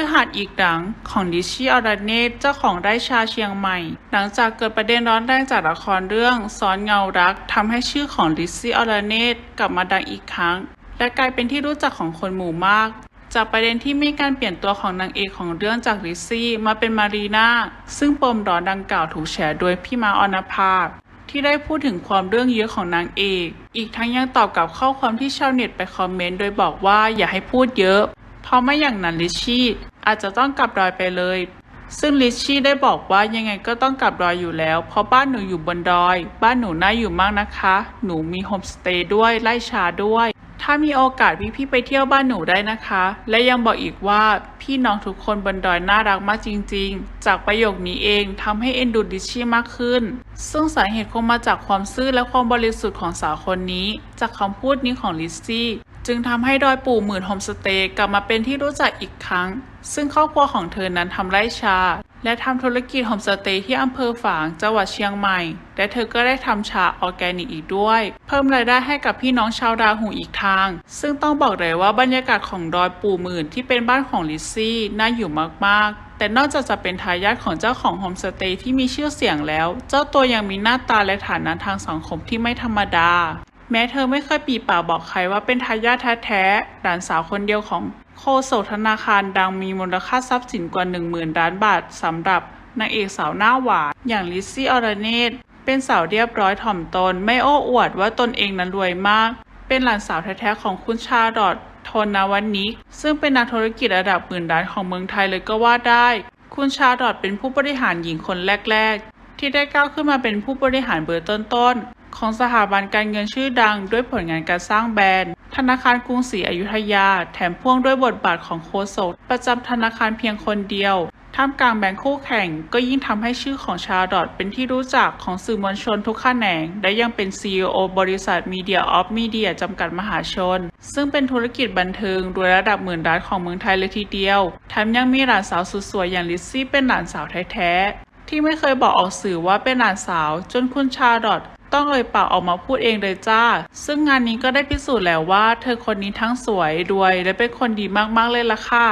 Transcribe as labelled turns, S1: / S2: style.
S1: ฤหัสถ์อีกหลังของดิชี่อรเนตเจ้าของไร่ชาเชียงใหม่ หลังจากเกิดประเด็นร้อนแรงจากละครเรื่องซ้อนเงารักทำให้ชื่อของดิชี่อรเนตกลับมาดังอีกครั้ง และกลายเป็นที่รู้จักของคนหมู่มาก จากประเด็นที่มีการเปลี่ยนตัวของนางเอกของเรื่องจากลิซซี่มาเป็นมารีนาซึ่งปมร้อนดังกล่าวถูกแฉโดยพี่มาออนภาที่ได้พูดถึงความเรื่องเยอะของนางเอก อีกทั้งยังตอบกับข้อความที่ชาวเน็ตไปคอมเมนต์โดยบอกว่าอย่าให้พูดเยอะ เพราะไม่อย่างนั้นลิชชี่อาจจะต้องกลับดอยไปเลย ซึ่งลิชชี่ได้บอกว่ายังไงก็ต้องกลับดอยอยู่แล้ว เพราะบ้านหนูอยู่บนดอย บ้านหนูน่าอยู่มากนะคะ หนูมีโฮมสเตย์ด้วยไล่ชาด้วย ถ้ามีโอกาสพี่ๆไปเที่ยวบ้านหนูได้นะคะ และยังบอกอีกว่าพี่น้องทุกคนบนดอยน่ารักมากจริง ๆ จากประโยคนี้เองทำให้เอ็นดูดิชชี่มากขึ้น ซึ่งสาเหตุคงมาจากความซื่อและความบริสุทธิ์ของสาวคนนี้ จากคำพูดนี้ของลิซซี่ จึงทำให้ดอยปู่หมื่นโฮมสเตย์กลับมาเป็นที่รู้จักอีกครั้ง ซึ่งครอบครัวของเธอนั้นทำไร่ชา และทำธุรกิจโฮมสเตย์ที่อำเภอฝางจังหวัดเชียงใหม่ และเธอก็ได้ทำชาออร์แกนิกอีกด้วย เพิ่มรายได้ให้กับพี่น้องชาวราหูอีกทาง ซึ่งต้องบอกเลยว่าบรรยากาศของดอยปู่หมื่นที่เป็นบ้านของลิซซี่น่าอยู่มากๆแต่นอกจากจะเป็นทายาทของเจ้าของโฮมสเตย์ที่มีชื่อเสียงแล้ว เจ้าตัวยังมีหน้าตาและฐานะทางสังคมที่ไม่ธรรมดา แม้เธอไม่เคยปีปากบอกใครว่าเป็นทายาทแท้ๆหลานสาวคนเดียวของโคโสธนาคารดังมีมูลค่าทรัพย์สินกว่า 10,000ล้านบาทสำหรับนางเอกสาวหน้าหวานอย่างลิซซี่อรเนตเป็นสาวเรียบร้อยถ่อมตน ไม่โอ้อวดว่าตนเองนั้นรวยมาก เป็นหลานสาวแท้ๆของคุณชาดอตโทนาวันนิก ซึ่งเป็นนักธุรกิจระดับหมื่นล้านของเมืองไทยเลยก็ว่าได้ คุณชาดอตเป็นผู้บริหารหญิงคนแรก ๆ ที่ได้ก้าวขึ้นมาเป็นผู้บริหารเบอร์ต้นๆ ของสถาบันการเงินชื่อดังด้วยผลงานการสร้างแบรนด์ ธนาคารกรุงศรีอยุธยา แถมพ่วงด้วยบทบาทของโฆษกประจำธนาคารเพียงคนเดียวท่ามกลางแบงค์คู่แข่งก็ยิ่งทำให้ชื่อของชาดอตเป็นที่รู้จักของสื่อมวลชนทุกแขนง และยังเป็น CEO บริษัท Media of Media จำกัดมหาชน ซึ่งเป็นธุรกิจบันเทิงรวยระดับหมื่นล้านของเมืองไทยเลยทีเดียวแถมยังมีหลานสาวสุดสวยอย่างลิซซี่เป็นหลานสาวแท้ๆที่ไม่เคยบอกออกสื่อว่าเป็นหลานสาว จนคุณชาดอต ต้องเลยปากออกมาพูดเองเลยจ้า ซึ่งงานนี้ก็ได้พิสูจน์แล้วว่า เธอคนนี้ทั้งสวยด้วย และเป็นคนดีมากๆเลยล่ะค่ะ